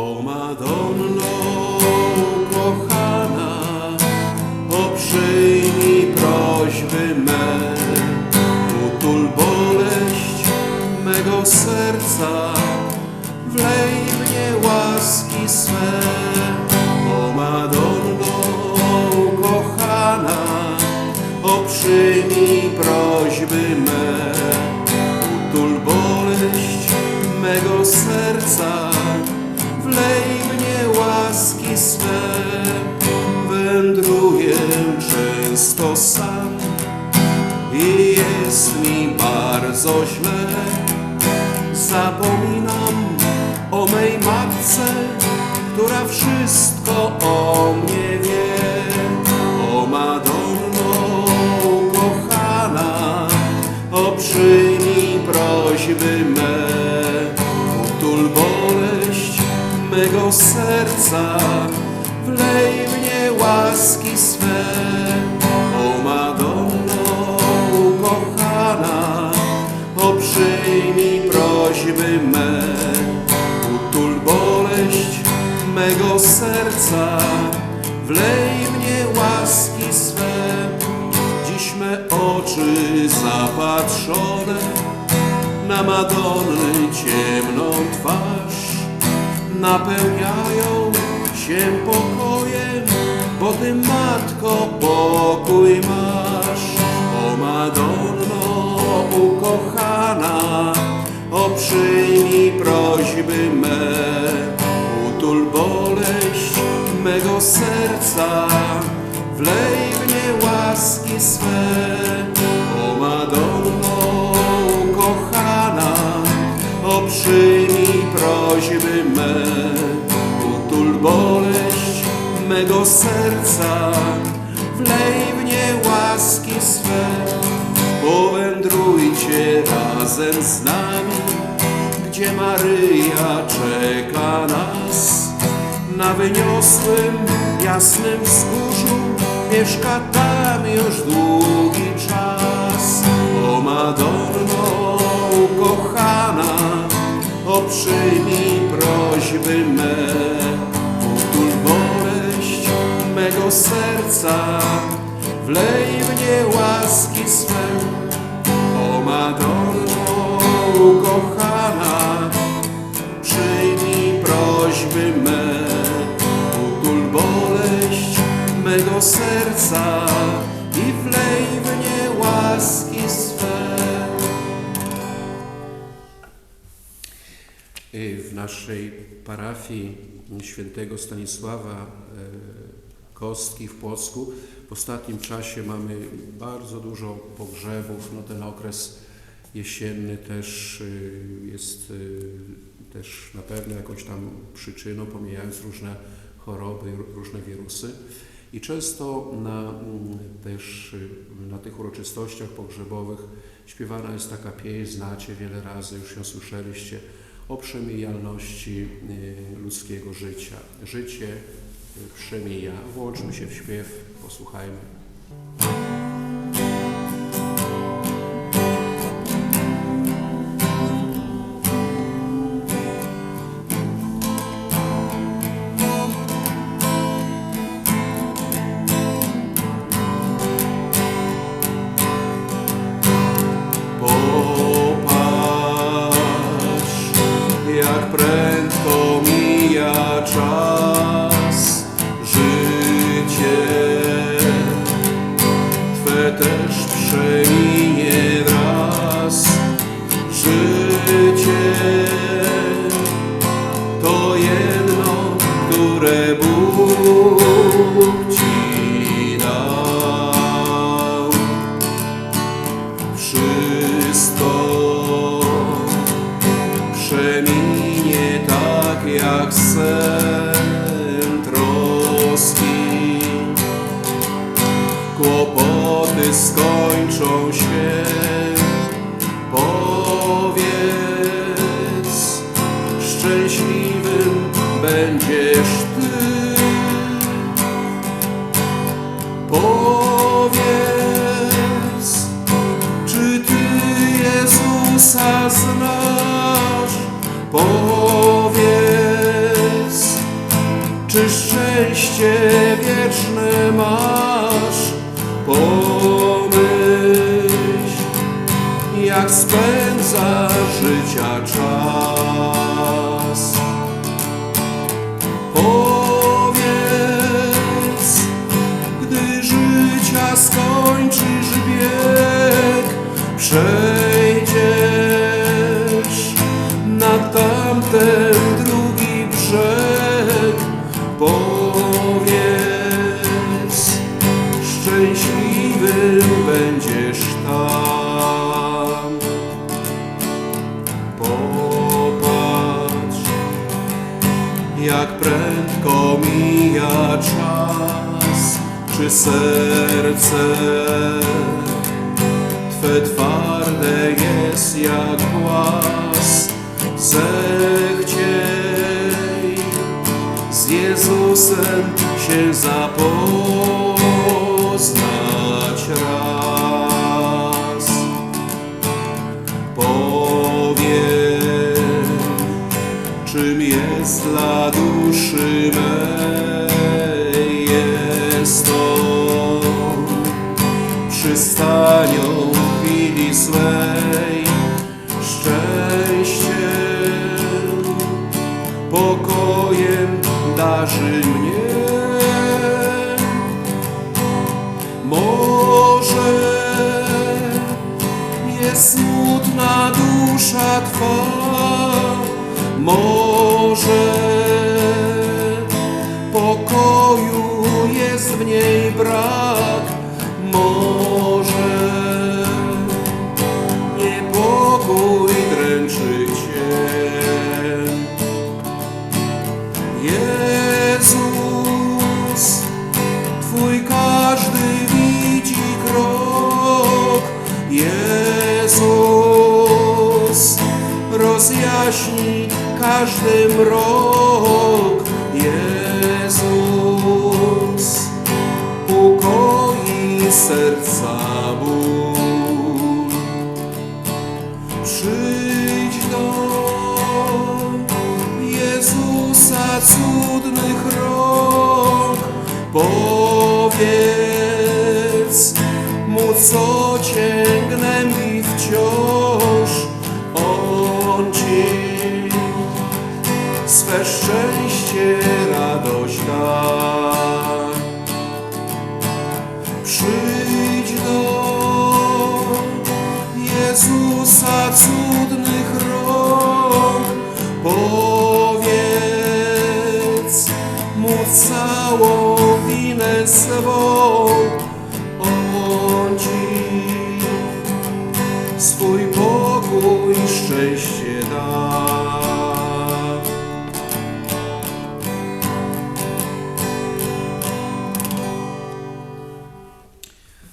O Madonno kochana, o przyjmij prośby me, utul boleść mego serca, wlej mnie łaski swe. O Madonno kochana, o przyjmij prośby bardzo źle. Zapominam o mej matce, która wszystko o mnie wie. O Madonno kochana, o przyjmij prośby me, utul boleść mego serca, wlej mnie łaski swe. Me, utul boleść mego serca, wlej mnie łaski swe. Dziś me oczy zapatrzone na Madonny ciemną twarz napełniają się pokojem, bo Ty Matko pokój masz. O Madonno ukochana, o przyjmij prośby me, utul boleść mego serca, wlej mnie łaski swe. O Madonno ukochana, o przyjmij prośby me, utul boleść mego serca, wlej w nie łaski swe. Powędrujcie razem z nami, gdzie Maryja czeka nas. Na wyniosłym, jasnym wzgórzu mieszka tam już długi czas. O Madonno ukochana, o przyjmij prośby me, utul boleść mego serca, wlej mnie łaski swe. O Madonno prośby me, utul boleść mego serca i wlej w nie łaski swe. Y, W naszej parafii świętego Stanisława e, Kostki w Płocku w ostatnim czasie mamy bardzo dużo pogrzebów. No ten okres jesienny też y, jest y, też na pewno jakąś tam przyczyną, pomijając różne choroby, różne wirusy. I często na, mm, też y, na tych uroczystościach pogrzebowych śpiewana jest taka pieśń, znacie wiele razy, już ją słyszeliście, o przemijalności y, ludzkiego życia. Życie y, przemija. Włączmy się w śpiew, posłuchajmy. Też przeminie wraz. Życie to jedno, które Bóg Ci dał wszystko przeminie tak jak sen skończą się, powiedz, szczęśliwym będziesz Ty. Powiedz, czy Ty Jezusa znasz? Przejdziesz na tamten drugi brzeg. Powiedz, szczęśliwym będziesz tam. Popatrz, jak prędko mija czas, czy serce Twe twarde jest jak głaz, zechciej z Jezusem się zapoznać raz. Szczęściem, pokojem darzy mnie. Może jest smutna dusza Twa, może pokoju jest w niej brak, może rozjaśni każdy mrok. Jezus, ukoi serca ból. Przyjdź do Jezusa cudnych rąk, powiedz Mu, co Cię gnębi wciąż, swe szczęście, radość da. Przyjdź do Jezusa cudnych rąk, powiedz Mu całą winę swą,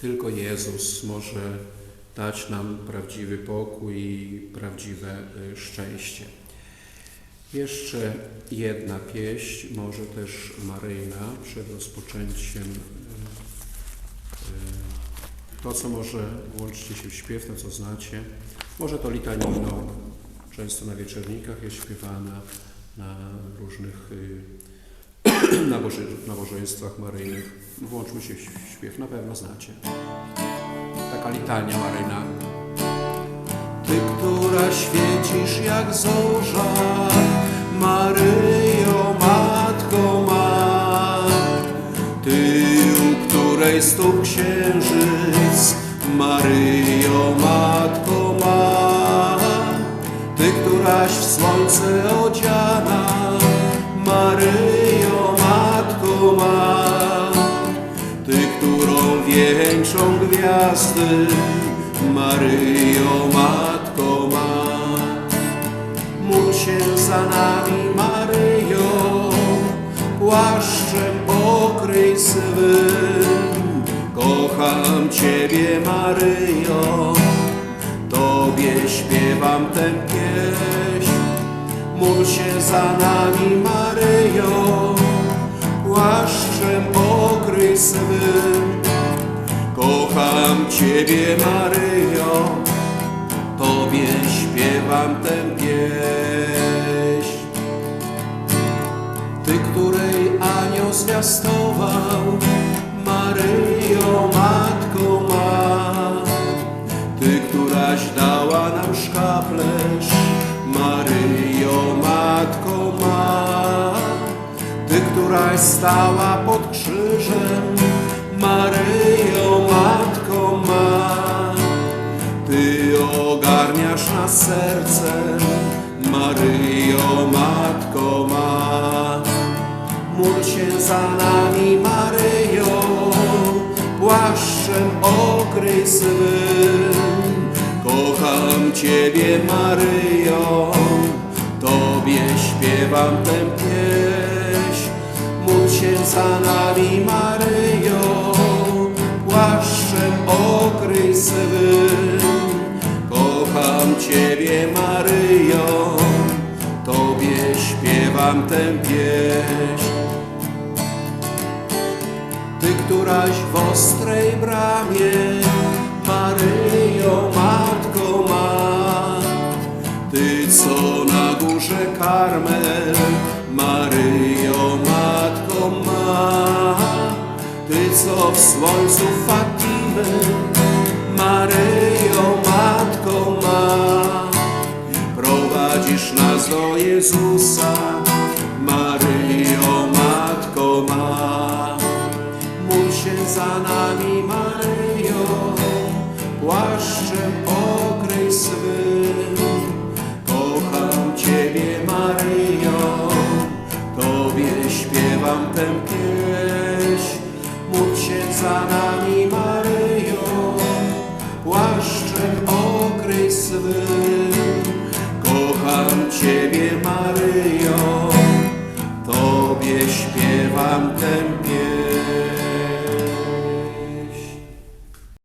Tylko Jezus może dać nam prawdziwy pokój i prawdziwe y, szczęście. Jeszcze jedna pieśń, może też Maryjna, przed rozpoczęciem. y, y, To, co może włączcie się w śpiew, to co znacie. Może to litaniną, często na wieczornikach jest śpiewana, na różnych naboże- nabożeństwach maryjnych. Włączmy się w śpiew, na pewno znacie. Taka litania maryjna. Ty, która świecisz jak zorza, Maryjo, Matko ma. Ty, u której stóp księżyc, Maryjo, Matko ma. Ty, któraś w słońce odziana, Maryjo, wieńczą gwiazdy, Maryjo, Matko ma. Módl się za nami, Maryjo, płaszczem pokryj swym. Kocham Ciebie, Maryjo, Tobie śpiewam tę pieśń. Módl się za nami, Maryjo, płaszczem pokryj swym. Ciebie, Maryjo, Tobie śpiewam tę pieśń. Ty, której zwiastował, Maryjo, Matko ma. Ty, któraś dała nam szkaplerz, Maryjo, Matko ma. Ty, któraś stała pod krzyżem, nas sercem, Maryjo, Matko ma. Módl się za nami, Maryjo, płaszczem okryj swym. Kocham Ciebie, Maryjo, Tobie śpiewam tę pieśń. Módl się za nami, Maryjo, płaszczem okryj swym. Kocham Ciebie, Maryjo, Tobie śpiewam tę pieśń. Ty, któraś w ostrej bramie, Maryjo, Matko ma. Ty, co na górze Karmel, Maryjo, Matko ma. Ty, co w słońcu Fatimy, do Jezusa, Maryjo, Matko ma. Módl się za nami, Maryjo, płaszczem okryj swym. Kocham Ciebie, Maryjo, Tobie śpiewam tę pieśń. Módl się za nami,